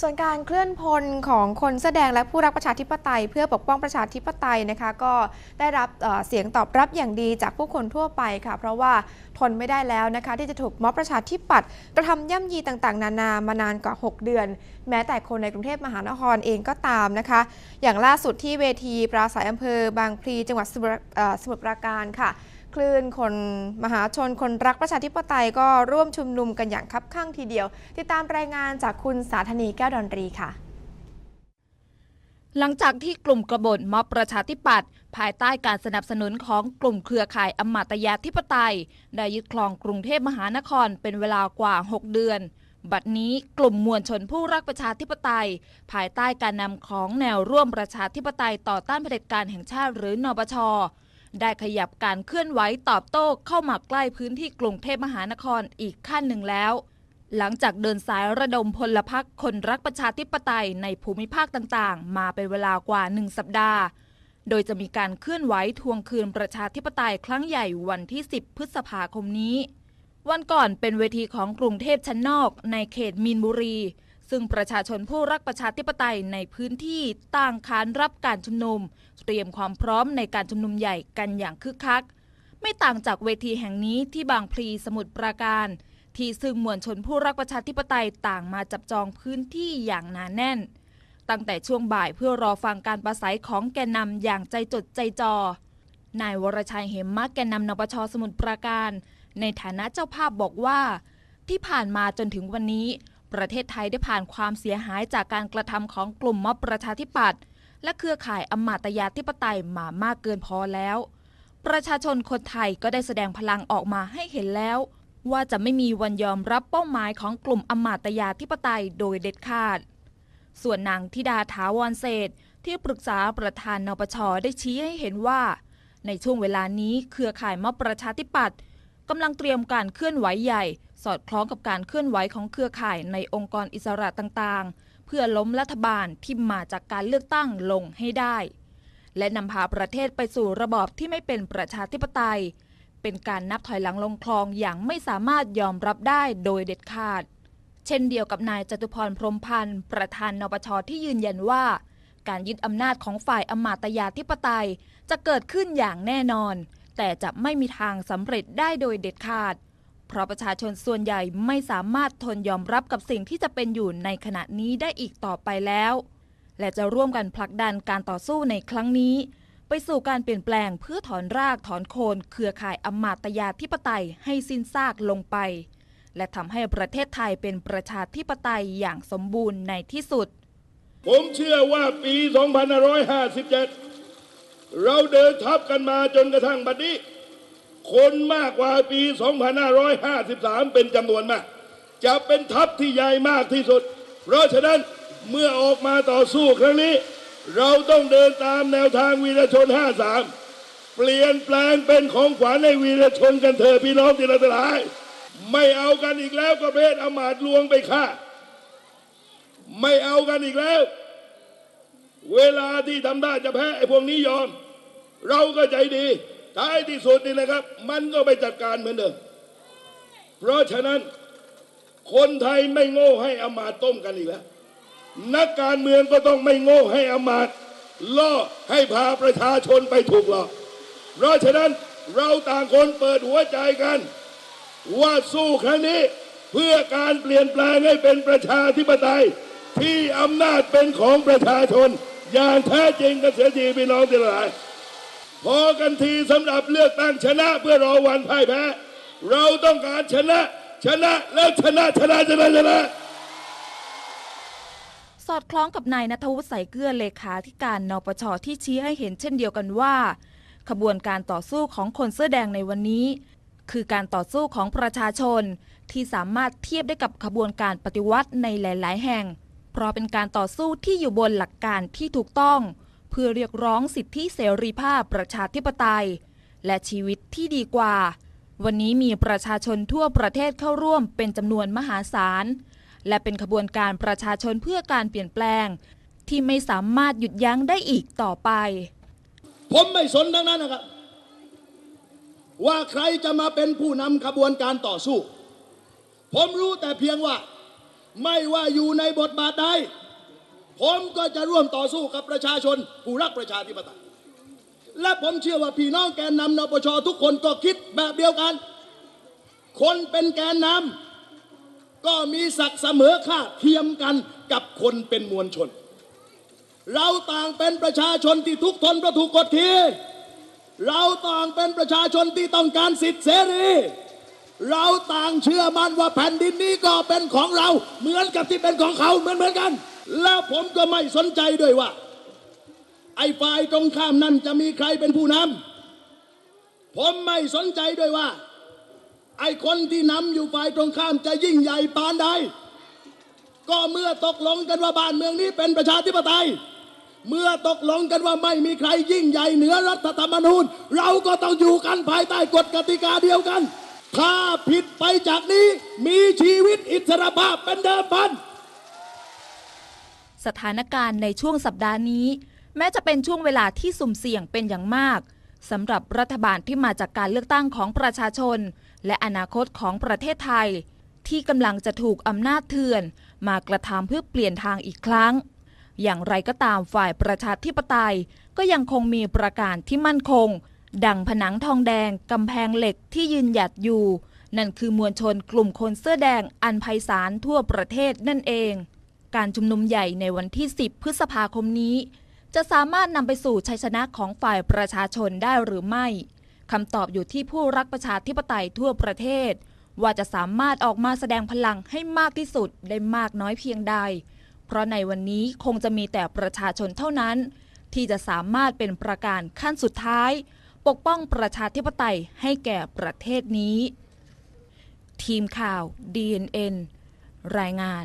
ส่วนการเคลื่อนพลของคนแสดงและผู้รักประชาธิปไตย เพื่อปกป้องประชาธิปไตยนะคะก็ได้รับเสียงตอบรับอย่างดีจากผู้คนทั่วไปค่ะ เพราะว่าทนไม่ได้แล้วนะคะที่จะถูกม็อบประชาธิปัตย์กระทำย่ำยีต่างๆ นานามานานกว่า 6 เดือน แม้แต่คนในกรุงเทพมหานครเองก็ตามนะคะ อย่างล่าสุดที่เวทีปราศัยอำเภอบางพลีจังหวัดสมุทรปราการค่ะ คลื่นคนมหาชนคนรักประชาธิปไตยก็ร่วมชุมนุมกันอย่างคับข้างทีเดียว ติดตามรายงานจากคุณสาธนีแก้วดอนรีค่ะ หลังจากที่กลุ่มกบฏม็อบประชาธิปัตย์ภายใต้การสนับสนุนของกลุ่มเครือข่ายอมาตยาธิปไตย ได้ยึดครองกรุงเทพมหานครเป็นเวลากว่า 6 เดือนบัดนี้กลุ่มมวลชนผู้รักประชาธิปไตย ภายใต้การนำของแนวร่วมประชาธิปไตยต่อต้านเผด็จการแห่งชาติหรือนปช ได้ขยับการเคลื่อนไหวตอบโต้เข้ามาใกล้พื้นที่กรุงเทพมหานครอีกขั้นหนึ่งแล้ว หลังจากเดินสายระดมพลพรรคคนรักประชาธิปไตยในภูมิภาคต่างๆ มาเป็นเวลากว่าหนึ่งสัปดาห์โดยจะมีการเคลื่อนไหวทวงคืนประชาธิปไตยครั้งใหญ่วันที่ 10 พฤษภาคมนี้ วันก่อนเป็นเวทีของกรุงเทพชั้นนอกในเขตมีนบุรี ซึ่งประชาชนผู้รักประชาธิปไตยในพื้นที่ต่างขานรับการชุมนุม เตรียมความพร้อมในการชุมนุมใหญ่กันอย่างคึกคัก ไม่ต่างจากเวทีแห่งนี้ที่บางพลีสมุทรปราการ ที่ซึ่งมวลชนผู้รักประชาธิปไตยต่างมาจับจองพื้นที่อย่างหนาแน่น ตั้งแต่ช่วงบ่ายเพื่อรอฟังการประสัยของแกนนำอย่างใจจดใจจอนายวรชัยเหมมะแกนนำนปชสมุทรปราการ ในฐานะเจ้าภาพบอกว่า ที่ผ่านมาจนถึงวันนี้ ประเทศไทยได้ผ่านความเสียหายจากการกระทำของกลุ่มม็อบประชาธิปัตย์และเครือข่ายอมาตยาธิปไตยมามากเกินพอแล้ว ประชาชนคนไทยก็ได้แสดงพลังออกมาให้เห็นแล้ว ว่าจะไม่มีวันยอมรับเป้าหมายของกลุ่มอมาตยาธิปไตยโดยเด็ดขาด ส่วนนางธิดาถาวรเศษที่ปรึกษาประธานนปชได้ชี้ให้เห็นว่า ในช่วงเวลานี้เครือข่ายม็อบประชาธิปัตย์กำลังเตรียมการเคลื่อนไหวใหญ่ สอดคล้องกับการเคลื่อนไหวของเครือข่ายในองค์กรอิสระต่างๆ เพื่อล้มรัฐบาลที่มาจากการเลือกตั้งลงให้ได้ และนำพาประเทศไปสู่ระบอบที่ไม่เป็นประชาธิปไตย เป็นการนับถอยหลังลงคลองอย่างไม่สามารถยอมรับได้โดยเด็ดขาด เช่นเดียวกับนายจตุพรพรมพันธ์ประธานนปชที่ยืนยันว่า การยึดอำนาจของฝ่ายอมาตยาธิปไตยจะเกิดขึ้นอย่างแน่นอน แต่จะไม่มีทางสำเร็จได้โดยเด็ดขาดเพราะประชาชนส่วนใหญ่ไม่สามารถทนยอมรับกับสิ่งที่จะเป็นอยู่ในขณะนี้ได้อีกต่อไปแล้ว และจะร่วมกันผลักดันการต่อสู้ในครั้งนี้ ไปสู่การเปลี่ยนแปลงเพื่อถอนรากถอนโคนเครือข่ายอมาตยาธิปไตยให้สิ้นซากลงไป และทำให้ประเทศไทยเป็นประชาธิปไตยอย่างสมบูรณ์ในที่สุด ผมเชื่อว่าปี 2557 เราเดินทับกันมาจนกระทั่งบัดนี้ คนมากกว่าปี 2553 เป็นจำนวนมาก จะเป็นทัพที่ใหญ่มากที่สุด เพราะฉะนั้นเมื่อออกมาต่อสู้ครั้งนี้ เราต้องเดินตามแนวทางวีรชน 53 เปลี่ยนแปลงเป็นของขวัญให้วีรชนกันเถอะพี่น้องที่เราทั้งหลาย ไม่เอากันอีกแล้วประเภทอมาตลวงไปฆ่า ไม่เอากันอีกแล้ว เวลาที่ทำได้จะแพ้ไอ้พวกนี้ยอม เราก็ใจดี ท้ายที่สุดนี่นะครับ มันก็ไปจัดการเหมือนเดิม เพราะฉะนั้นคนไทยไม่โง่ให้อมาตต้มกันอีกแล้ว นักการเมืองก็ต้องไม่โง่ให้อมาตล่อให้พาประชาชนไปถูกหลอก เพราะฉะนั้นเราต่างคนเปิดหัวใจกัน ว่าสู้ครั้งนี้เพื่อการเปลี่ยนแปลงให้เป็นประชาธิปไตย ที่อำนาจเป็นของประชาชน อย่างแท้จริงกันเสียทีพี่น้องที่หลาย พอกันทีสำหรับเลือกตั้งชนะเพื่อรอวันพ่ายแพ้ เราต้องการชนะชนะแล้วชนะชนะชนะชนะสอดคล้องกับนายนัทวุฒิใสเกลือเลขาธิการนปชที่ชี้ให้เห็นเช่นเดียวกันว่า ขบวนการต่อสู้ของคนเสื้อแดงในวันนี้ คือการต่อสู้ของประชาชนที่สามารถเทียบได้กับขบวนการปฏิวัติในหลาย ๆ แห่ง เพราะเป็นการต่อสู้ที่อยู่บนหลักการที่ถูกต้อง เพื่อเรียกร้องสิทธิเสรีภาพประชาธิปไตย และชีวิตที่ดีกว่า วันนี้มีประชาชนทั่วประเทศเข้าร่วมเป็นจำนวนมหาศาล และเป็นขบวนการประชาชนเพื่อการเปลี่ยนแปลง ที่ไม่สามารถหยุดยั้งได้อีกต่อไป ผมไม่สนทั้งนั้นนะครับ ว่าใครจะมาเป็นผู้นำขบวนการต่อสู้ ผมรู้แต่เพียงว่า ไม่ว่าอยู่ในบทบาทใด ผมก็จะร่วมต่อสู้กับประชาชนผู้รักประชาธิปไตย และผมเชื่อว่าพี่น้องแกนนำนปชทุกคนก็คิดแบบเดียวกัน คนเป็นแกนนำก็มีศักดิ์เสมอค่าเทียมกันกับคนเป็นมวลชน เราต่างเป็นประชาชนที่ทุกทนเพระถูกกดขี่เราต่างเป็นประชาชนที่ต้องการสิทธิเสรีเราต่างเชื่อมั่นว่าแผ่นดินนี้ก็เป็นของเราเหมือนกับที่เป็นของเขาเหมือนเหมือนกัน แล้วผมก็ไม่สนใจด้วยว่า ไอ้ฝ่ายตรงข้ามนั่นจะมีใครเป็นผู้นำผมไม่สนใจด้วยว่า ไอ้คนที่นำอยู่ฝ่ายตรงข้ามจะยิ่งใหญ่ปานใดก็เมื่อตกลงกันว่าบ้านเมืองนี้เป็นประชาธิปไตย เมื่อตกลงกันว่าไม่มีใครยิ่งใหญ่เหนือรัฐธรรมนูญ เราก็ต้องอยู่กันภายใต้กฎกติกาเดียวกัน ถ้าผิดไปจากนี้มีชีวิตอิสรภาพเป็นเดิมพัน สถานการณ์ในช่วงสัปดาห์นี้ แม้จะเป็นช่วงเวลาที่สุ่มเสี่ยงเป็นอย่างมากสำหรับรัฐบาลที่มาจากการเลือกตั้งของประชาชน และอนาคตของประเทศไทย ที่กำลังจะถูกอำนาจเถื่อน มากระทำเพื่อเปลี่ยนทางอีกครั้ง อย่างไรก็ตามฝ่ายประชาธิปไตย ก็ยังคงมีประการที่มั่นคง ดังผนังทองแดงกำแพงเหล็กที่ยืนหยัดอยู่ นั่นคือมวลชนกลุ่มคนเสื้อแดงอันไพศาลทั่วประเทศนั่นเอง การชุมนุมใหญ่ในวันที่ 10 พฤษภาคมนี้ จะสามารถนำไปสู่ชัยชนะของฝ่ายประชาชนได้หรือไม่คำตอบอยู่ที่ผู้รักประชาธิปไตยทั่วประเทศ ว่าจะสามารถออกมาแสดงพลังให้มากที่สุดได้มากน้อยเพียงใด เพราะในวันนี้คงจะมีแต่ประชาชนเท่านั้น ที่จะสามารถเป็นประการขั้นสุดท้าย ปกป้องประชาธิปไตยให้แก่ประเทศนี้ ทีมข่าว DNN รายงาน